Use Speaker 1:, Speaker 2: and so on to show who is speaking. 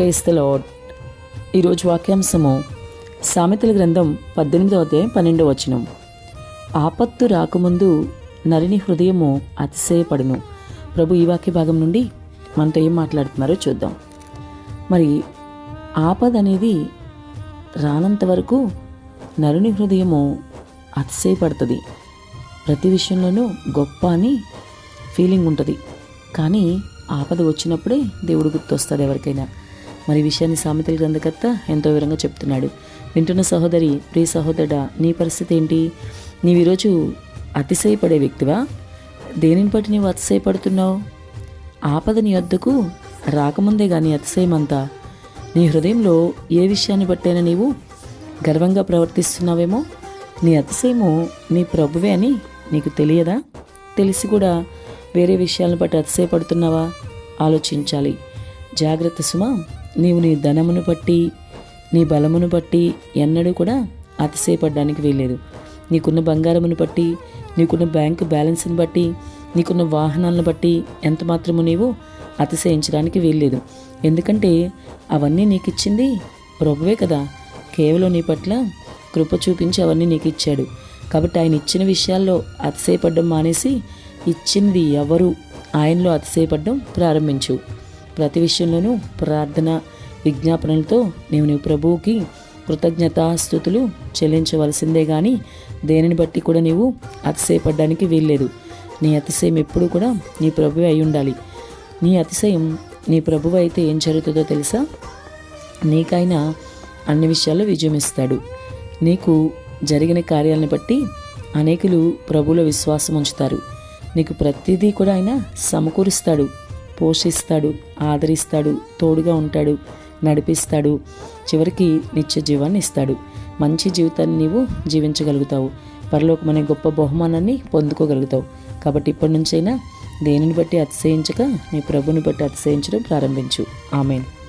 Speaker 1: Praise the lord ఈరోజు వాక్యాంశము సామెతల గ్రంథం పద్దెనిమిదవ అధ్యాయం పన్నెండో వచనం. ఆపత్తు రాకముందు నరిని హృదయము అతిశయపడును. ప్రభు ఈ వాక్య భాగం నుండి మనతో ఏం మాట్లాడుతున్నారో చూద్దాం. మరి ఆపద అనేది రానంత వరకు నరుని హృదయము అతిశయపడుతుంది. ప్రతి విషయంలోనూ గొప్ప అని ఫీలింగ్ ఉంటుంది. కానీ ఆపద వచ్చినప్పుడే దేవుడు గుర్తొస్తుంది ఎవరికైనా. మరి విషయాన్ని సామెతల గ్రంథకర్త ఎంతో వివరంగా చెప్తున్నాడు. వింటున్న సహోదరి ప్రియ సహోదరుడా నీ పరిస్థితి ఏంటి? నీవు ఈరోజు అతిశయపడే వ్యక్తివా? దేనిని బట్టి నీవు అతిశయపడుతున్నావు? ఆపద నీ వద్దకు రాకముందే కానీ అతిశయమంతా? నీ హృదయంలో ఏ విషయాన్ని బట్టైనా నీవు గర్వంగా ప్రవర్తిస్తున్నావేమో? నీ అతిశయము నీ ప్రభువే అని నీకు తెలియదా? తెలిసి కూడా వేరే విషయాలను బట్టి అతిశయపడుతున్నావా? ఆలోచించాలి. జాగ్రత్త సుమ. నీవు నీ ధనమును బట్టి నీ బలమును బట్టి ఎన్నడూ కూడా అతిశయపడడానికి వీల్లేదు. నీకున్న బంగారమును బట్టి నీకున్న బ్యాంకు బ్యాలెన్స్ని బట్టి నీకున్న వాహనాలను బట్టి ఎంత మాత్రము నీవు అతిశయించడానికి వీల్లేదు. ఎందుకంటే అవన్నీ నీకు ఇచ్చింది ప్రభువే కదా. కేవలం నీ పట్ల కృప చూపించి అవన్నీ నీకు ఇచ్చాడు కాబట్టి ఆయన ఇచ్చిన విషయాల్లో అతిశయపడడం మానేసి ఇచ్చింది ఎవరు? ఆయనలో అతిశయపడడం ప్రారంభించు. ప్రతి విషయంలోనూ ప్రార్థన విజ్ఞాపనలతో నీవు నీ ప్రభువుకి కృతజ్ఞతాస్థుతులు చెల్లించవలసిందే కానీ దేనిని బట్టి కూడా నీవు అతిశయపడడానికి వీల్లేదు. నీ అతిశయం ఎప్పుడు కూడా నీ ప్రభువే అయి ఉండాలి. నీ అతిశయం నీ ప్రభువు అయితే ఏం జరుగుతుందో తెలుసా? నీకైనా అన్ని విషయాల్లో విజయం ఇస్తాడు. నీకు జరిగిన కార్యాలను బట్టి అనేకులు ప్రభువులో విశ్వాసం ఉంచుతారు. నీకు ప్రతిదీ కూడా ఆయన సమకూరుస్తాడు. పోషిస్తాడు ఆదరిస్తాడు తోడుగా ఉంటాడు నడిపిస్తాడు చివరికి నిత్య జీవాన్ని ఇస్తాడు. మంచి జీవితాన్ని నీవు జీవించగలుగుతావు. పరలోకమనే గొప్ప బహుమానాన్ని పొందుకోగలుగుతావు. కాబట్టి ఇప్పటి నుంచైనా దేనిని బట్టి అతిశయించక నీ ప్రభుని బట్టి అతిశయించడం ప్రారంభించు. ఆమెను.